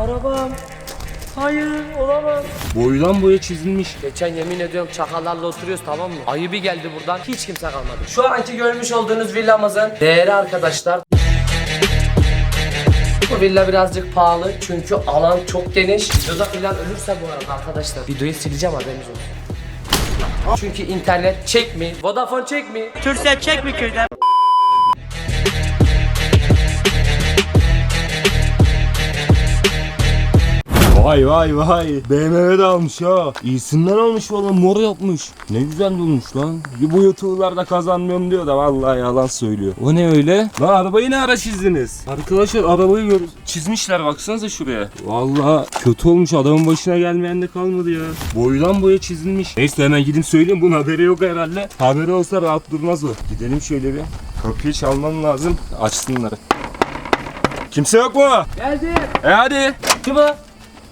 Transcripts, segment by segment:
Arabam. Hayır olamaz. Boydan boya çizilmiş. Geçen yemin ediyorum çakallarla oturuyoruz tamam mı? Ayı bir geldi buradan hiç kimse kalmadı. Şu anki görmüş olduğunuz villamızın değeri arkadaşlar. Bu villa birazcık pahalı çünkü alan çok geniş. Videoda filan ölürse bu arada arkadaşlar videoyu sileceğim haberiniz olsun. Çünkü internet çekmiyor. Vodafone çekmiyor. Türsel çek mi kürden? Vay vay vay. BMW de almış ha. İyisinden almış valla mor yapmış. Ne güzel durmuş lan. Bu youtuberlarda kazanmıyorum diyor da vallahi yalan söylüyor. O ne öyle? Lan arabayı ne ara çizdiniz? Arkadaşlar arabayı gör çizmişler baksanıza şuraya. Vallahi kötü olmuş adamın başına gelmeyen de kalmadı ya. Boydan boya çizilmiş. Neyse hemen gidin söyleyeyim bunun haberi yok herhalde. Haberi olsa rahat durmaz o. Gidelim şöyle bir. Kapıyı çalmam lazım. Açsınlar. Kimse yok mu? Geldi. E hadi. Kim o?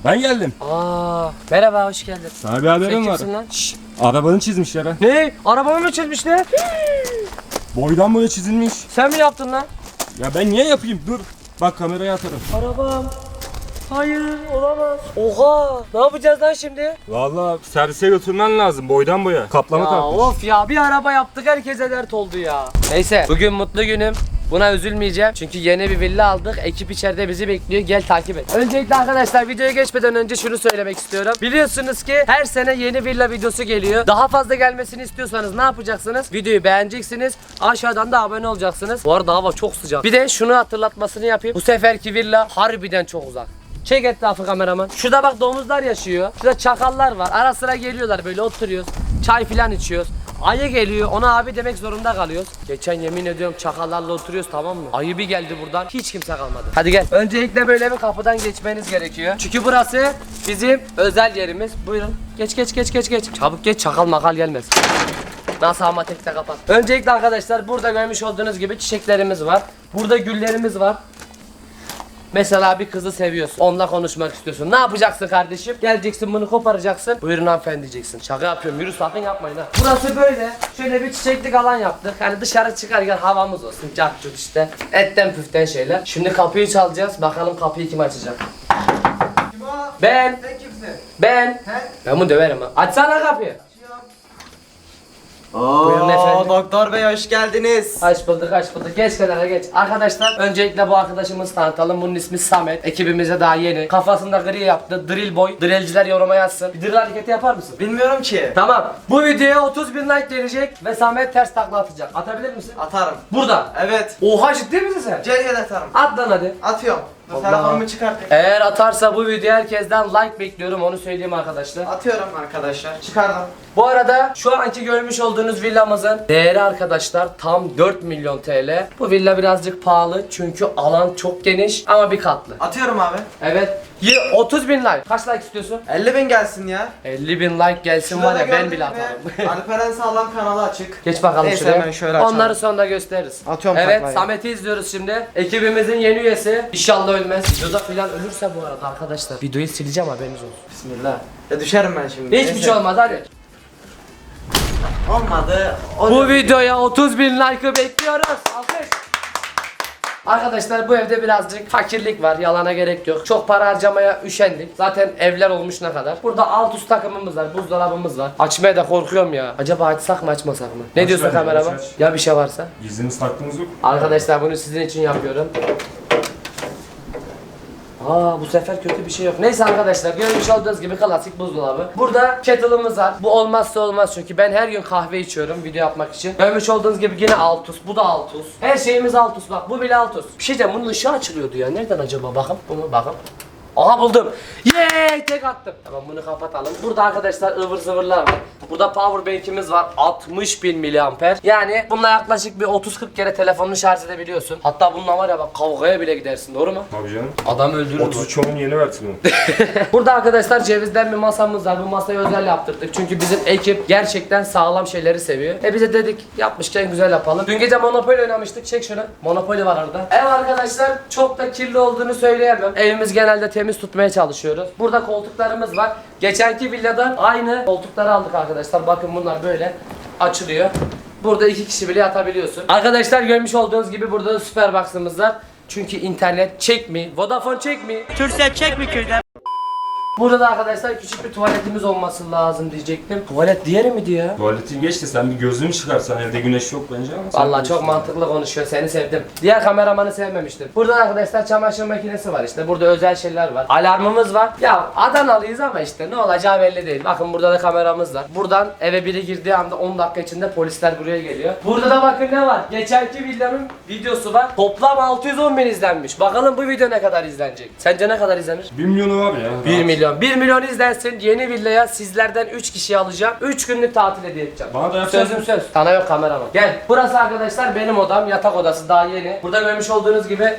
Ben geldim. Aa, merhaba hoş geldin. Sana bir haberim Sen var. kimsin lan? Şşş, arabanı çizmişler ha. Ne? Arabamı mı çizmişler? Boydan boya çizilmiş. Sen mi yaptın lan? Ya ben niye yapayım? Dur. Bak kameraya atarım. Arabam. Hayır olamaz. Oha ne yapacağız lan şimdi? Vallahi servise götürmen lazım boydan boya. Kaplama Ya kalkmış. of ya bir araba yaptık herkese dert oldu ya. Neyse bugün mutlu günüm. Buna üzülmeyeceğim. Çünkü yeni bir villa aldık. Ekip içeride bizi bekliyor. Gel takip et. Öncelikle arkadaşlar videoya geçmeden önce şunu söylemek istiyorum. Biliyorsunuz ki her sene yeni villa videosu geliyor. Daha fazla gelmesini istiyorsanız ne yapacaksınız? Videoyu beğeneceksiniz. Aşağıdan da abone olacaksınız. Bu arada hava çok sıcak. Bir de şunu hatırlatmasını yapayım. Bu seferki villa harbiden çok uzak. Çek etrafı kameraman. Şurada bak domuzlar yaşıyor. Şurada çakallar var. Ara sıra geliyorlar böyle oturuyoruz. Çay filan içiyoruz. Ayı geliyor ona abi demek zorunda kalıyoruz. Geçen yemin ediyorum çakallarla oturuyoruz tamam mı? Ayı bir geldi buradan hiç kimse kalmadı. Hadi gel. Öncelikle böyle bir kapıdan geçmeniz gerekiyor. Çünkü burası bizim özel yerimiz. Buyurun. Geç geç geç geç geç. Çabuk geç çakal makal gelmez. Nasıl ama tekte kapat. Öncelikle arkadaşlar burada görmüş olduğunuz gibi çiçeklerimiz var. Burada güllerimiz var. Mesela bir kızı seviyorsun. Onunla konuşmak istiyorsun. Ne yapacaksın kardeşim? Geleceksin bunu koparacaksın. Buyurun hanımefendi diyeceksin. Şaka yapıyorum. Yürü sakın yapmayın ha. Burası böyle. Şöyle bir çiçeklik alan yaptık. Hani dışarı çıkarken havamız olsun. Cart işte. Etten püften şeyler. Şimdi kapıyı çalacağız. Bakalım kapıyı kim açacak? Ben. Sen kimsin? Ben. Ben bunu döverim ha. Açsana kapıyı. Buyurun Oo, doktor bey hoş geldiniz. Hoş bulduk, hoş bulduk. Geç kenara geç. Arkadaşlar öncelikle bu arkadaşımızı tanıtalım. Bunun ismi Samet. Ekibimize daha yeni. Kafasında gri yaptı. Drill boy. Drillciler yoruma yazsın. Bir drill hareketi yapar mısın? Bilmiyorum ki. Tamam. Bu videoya 30 bin like gelecek ve Samet ters takla atacak. Atabilir misin? Atarım. Burada. Evet. Oha ciddi misin sen? Gel atarım. At lan hadi. Atıyorum. Dur Allah. telefonumu çıkartayım. Eğer atarsa bu videoya herkesten like bekliyorum onu söyleyeyim arkadaşlar. Atıyorum arkadaşlar. Çıkardım. Bu arada şu anki görmüş olduğunuz villamızın değeri arkadaşlar tam 4 milyon TL. Bu villa birazcık pahalı çünkü alan çok geniş ama bir katlı. Atıyorum abi. Evet. Y- 30 bin like. Kaç like istiyorsun? 50 bin gelsin ya. 50 bin like gelsin var ya ben bile atarım. Alperen Sağlam kanalı açık. Geç bakalım Neyse, şuraya. hemen şöyle açalım. Onları sonra gösteririz. Atıyorum Evet taklayı. Samet'i izliyoruz şimdi. Ekibimizin yeni üyesi. İnşallah ölmez. Videoda filan ölürse bu arada arkadaşlar. Videoyu sileceğim haberiniz olsun. Bismillah. Ya düşerim ben şimdi. Hiçbir Neyse. şey olmaz hadi. Olmadı. O Bu videoya 30 bin like'ı bekliyoruz. Alkış. Arkadaşlar bu evde birazcık fakirlik var yalana gerek yok. Çok para harcamaya üşendik. Zaten evler olmuş ne kadar. Burada alt üst takımımız var, buzdolabımız var. Açmaya da korkuyorum ya. Acaba açsak mı açmasak mı? Ne Aç diyorsun bence, kameraman? aç, aç. Ya bir şey varsa? Gizlimiz taktığımız yok. Arkadaşlar bunu sizin için yapıyorum. Aa bu sefer kötü bir şey yok. Neyse arkadaşlar görmüş olduğunuz gibi klasik buzdolabı. Burada kettle'ımız var. Bu olmazsa olmaz çünkü ben her gün kahve içiyorum video yapmak için. Görmüş olduğunuz gibi yine Altus. Bu da Altus. Her şeyimiz Altus bak bu bile Altus. Bir şey diyeceğim bunun ışığı açılıyordu ya. Nereden acaba bakın bunu bakın. Aha buldum. Yeee tek attım. Tamam bunu kapatalım. Burada arkadaşlar ıvır zıvırlar var. Burada power bank'imiz var. 60 bin miliamper. Yani bununla yaklaşık bir 30-40 kere telefonunu şarj edebiliyorsun. Hatta bununla var ya bak kavgaya bile gidersin doğru mu? Tabii canım. Adam öldürür. 33 yeni versiyonu. Burada arkadaşlar cevizden bir masamız var. Bu masayı özel yaptırdık. Çünkü bizim ekip gerçekten sağlam şeyleri seviyor. E bize dedik yapmışken güzel yapalım. Dün gece Monopoly oynamıştık. Çek şunu. Monopoly var orada. Ev arkadaşlar çok da kirli olduğunu söyleyemem. Evimiz genelde temiz tutmaya çalışıyoruz. Burada koltuklarımız var. Geçenki villadan aynı koltukları aldık arkadaşlar. Bakın bunlar böyle açılıyor. Burada iki kişi bile yatabiliyorsun. Arkadaşlar görmüş olduğunuz gibi burada da süper box'ımız var. Çünkü internet çekmiyor. Vodafone çekmiyor. Türkcell çek mi köyden? Burada da arkadaşlar küçük bir tuvaletimiz olması lazım diyecektim. Tuvalet diğeri mi diyor? Tuvaletin geçti sen bir gözünü çıkarsan evde güneş yok bence ama. sen Vallahi çok bilirsin. mantıklı konuşuyor. Seni sevdim. Diğer kameramanı sevmemiştim. Burada da arkadaşlar çamaşır makinesi var işte. Burada özel şeyler var. Alarmımız var. Ya Adanalıyız ama işte ne olacağı belli değil. Bakın burada da kameramız var. Buradan eve biri girdiği anda 10 dakika içinde polisler buraya geliyor. Burada da bakın ne var. Geçenki videonun videosu var. Toplam 610 bin izlenmiş. Bakalım bu video ne kadar izlenecek. Sence ne kadar izlenir? 1 milyonu var ya. 1 milyon. 1 milyon izlensin. Yeni villaya sizlerden 3 kişiyi alacağım. 3 günlük tatil hediye edeceğim. Bana da yapacaksın. Sözüm söz. Sana yok kameraman. Gel. Burası arkadaşlar benim odam. Yatak odası daha yeni. Burada görmüş olduğunuz gibi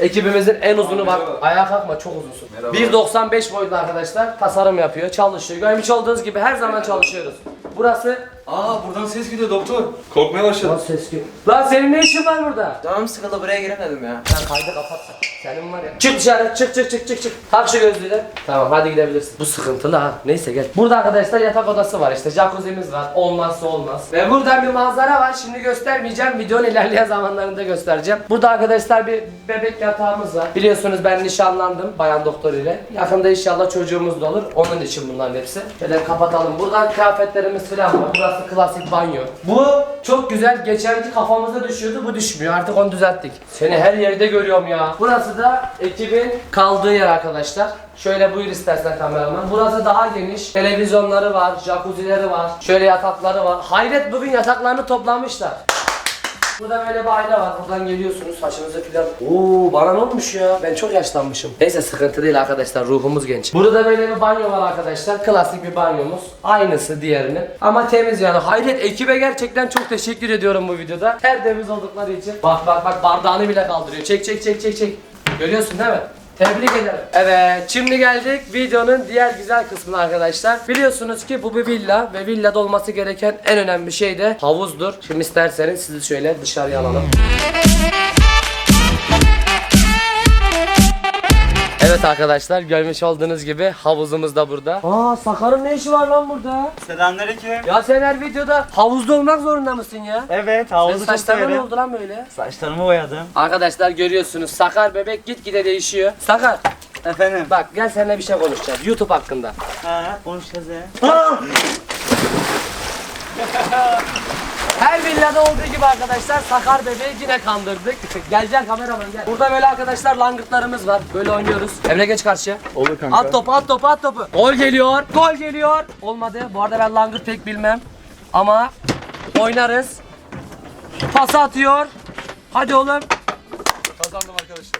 ekibimizin en uzunu var. Ayağa kalkma çok uzunsun. 1.95 boyunda arkadaşlar. Tasarım yapıyor, çalışıyor. Görmüş olduğunuz gibi her zaman çalışıyoruz. Burası Aa buradan ses gidiyor doktor. Korkmaya başladım. Lan ses gel- Lan senin ne işin var burada? Canım sıkıldı buraya giremedim ya. Sen kaydı kapatsan. Senin var ya. Çık dışarı çık çık çık çık çık. Tak şu gözlüğü Tamam hadi gidebilirsin. Bu sıkıntılı ha. Neyse gel. Burada arkadaşlar yatak odası var işte. Jacuzzi'miz var. Olmazsa olmaz. Ve buradan bir manzara var. Şimdi göstermeyeceğim. Videonun ilerleyen zamanlarında göstereceğim. Burada arkadaşlar bir bebek yatağımız var. Biliyorsunuz ben nişanlandım bayan doktor ile. Yakında inşallah çocuğumuz da olur. Onun için bunların hepsi. Şöyle kapatalım. Buradan kıyafetlerimiz falan var. Burası klasik banyo. Bu çok güzel. Geçenki kafamıza düşüyordu. Bu düşmüyor. Artık onu düzelttik. Seni her yerde görüyorum ya. Burası da ekibin kaldığı yer arkadaşlar. Şöyle buyur istersen kameraman. Burası daha geniş. Televizyonları var, jacuzzileri var. Şöyle yatakları var. Hayret bugün yataklarını toplamışlar. Burada böyle bir aile var. Buradan geliyorsunuz saçınızı filan. Oo bana ne olmuş ya? Ben çok yaşlanmışım. Neyse sıkıntı değil arkadaşlar. Ruhumuz genç. Burada da böyle bir banyo var arkadaşlar. Klasik bir banyomuz. Aynısı diğerinin. Ama temiz yani. Hayret ekibe gerçekten çok teşekkür ediyorum bu videoda. Tertemiz oldukları için. Bak bak bak bardağını bile kaldırıyor. Çek çek çek çek çek. Görüyorsun değil mi? Tebrik ederim. Evet, şimdi geldik videonun diğer güzel kısmına arkadaşlar. Biliyorsunuz ki bu bir villa ve villada olması gereken en önemli şey de havuzdur. Şimdi isterseniz sizi şöyle dışarıya alalım. Evet arkadaşlar görmüş olduğunuz gibi havuzumuz da burada. Aa Sakar'ın ne işi var lan burada? Selamünaleyküm. Ya sen her videoda havuzda olmak zorunda mısın ya? Evet Senin havuzu çok saçlarına ne severim. oldu lan böyle? Saçlarımı boyadım. Arkadaşlar görüyorsunuz Sakar bebek gitgide değişiyor. Sakar Efendim. bak gel seninle bir şey konuşacağız YouTube hakkında. Ha konuşacağız ya. Her villada olduğu gibi arkadaşlar Sakar bebeği yine kandırdık. gel gel kameraman gel. Burada böyle arkadaşlar langırtlarımız var. Böyle oynuyoruz. Emre geç karşıya. Olur kanka. At topu at topu at topu. Gol geliyor. Gol geliyor. Olmadı. Bu arada ben langırt pek bilmem. Ama oynarız. Pas atıyor. Hadi oğlum.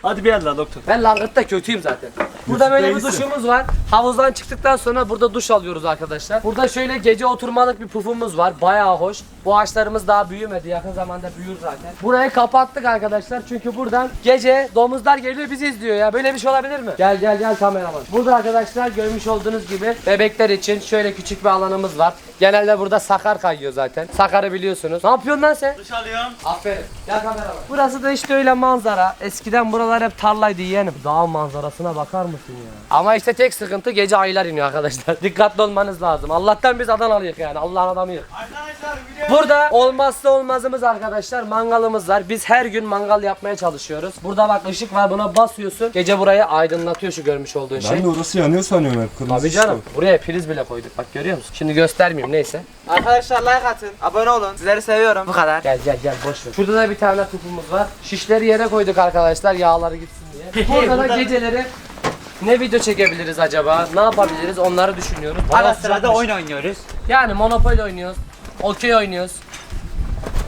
Hadi bir yerde doktor. Ben langırtta kötüyüm zaten. Burada böyle bir duşumuz var. Havuzdan çıktıktan sonra burada duş alıyoruz arkadaşlar. Burada şöyle gece oturmalık bir pufumuz var. Bayağı hoş. Bu ağaçlarımız daha büyümedi. Yakın zamanda büyür zaten. Burayı kapattık arkadaşlar. Çünkü buradan gece domuzlar geliyor bizi izliyor ya. Böyle bir şey olabilir mi? Gel gel gel kameraman. Burada arkadaşlar görmüş olduğunuz gibi bebekler için şöyle küçük bir alanımız var. Genelde burada sakar kayıyor zaten. Sakarı biliyorsunuz. Ne yapıyorsun lan sen? Duş alıyorum. Aferin. Gel kameraman. Burası da işte öyle manzara. Eskiden buralar hep tarlaydı yeğenim. Dağ manzarasına bakar mısın ya? Ama işte tek sıkıntı gece aylar iniyor arkadaşlar. Dikkatli olmanız lazım. Allah'tan biz Adanalıyık yani. Allah'ın adamıyız. Arkadaşlar video. Burada olmazsa olmazımız arkadaşlar mangalımız var. Biz her gün mangal yapmaya çalışıyoruz. Burada bak ışık var buna basıyorsun. Gece burayı aydınlatıyor şu görmüş olduğun şey. Ben de orası yanıyor sanıyorum hep kırmızı. Tabii canım. Buraya priz bile koyduk. Bak görüyor musun? Şimdi göstermeyeyim neyse. Arkadaşlar like atın. Abone olun. Sizleri seviyorum. Bu kadar. Gel gel gel boş ver. Şurada da bir tane tupumuz var. Şişleri yere koyduk arkadaşlar yağları gitsin diye. Burada da geceleri ne video çekebiliriz acaba? Ne yapabiliriz? Onları düşünüyoruz. Ara Hava sırada sıcakmış. oyun oynuyoruz. Yani Monopoly oynuyoruz. Okey oynuyoruz.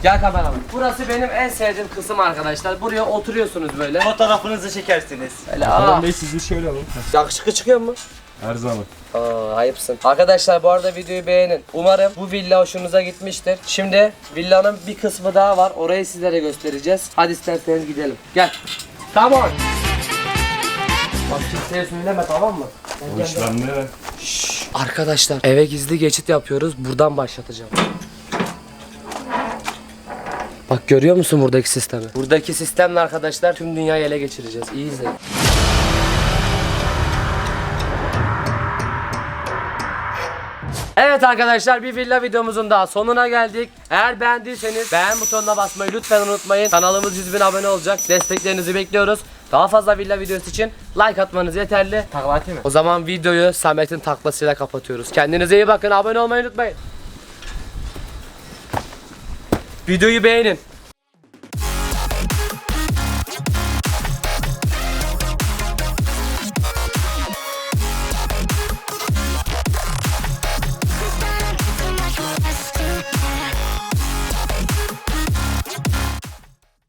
Gel kameraman. Burası benim en sevdiğim kısım arkadaşlar. Buraya oturuyorsunuz böyle. Fotoğrafınızı çekersiniz. Böyle Adam aa, Bey sizi şöyle alın. yakışıklı çıkıyor mu? Her zaman. Aa, ayıpsın. Arkadaşlar bu arada videoyu beğenin. Umarım bu villa hoşunuza gitmiştir. Şimdi villanın bir kısmı daha var. Orayı sizlere göstereceğiz. Hadi isterseniz gidelim. Gel. On. Bak kimseye söyleme tamam mı? Gel, gel, iş gel. Şşş, Arkadaşlar eve gizli geçit yapıyoruz. Buradan başlatacağım. Bak görüyor musun buradaki sistemi? Buradaki sistemle arkadaşlar tüm dünyayı ele geçireceğiz. İyi izleyin. Evet arkadaşlar bir villa videomuzun daha sonuna geldik. Eğer beğendiyseniz beğen butonuna basmayı lütfen unutmayın. Kanalımız 100 bin abone olacak. Desteklerinizi bekliyoruz. Daha fazla villa videosu için like atmanız yeterli. Takla atayım mı? O zaman videoyu Samet'in taklasıyla kapatıyoruz. Kendinize iyi bakın. Abone olmayı unutmayın. Videoyu beğenin.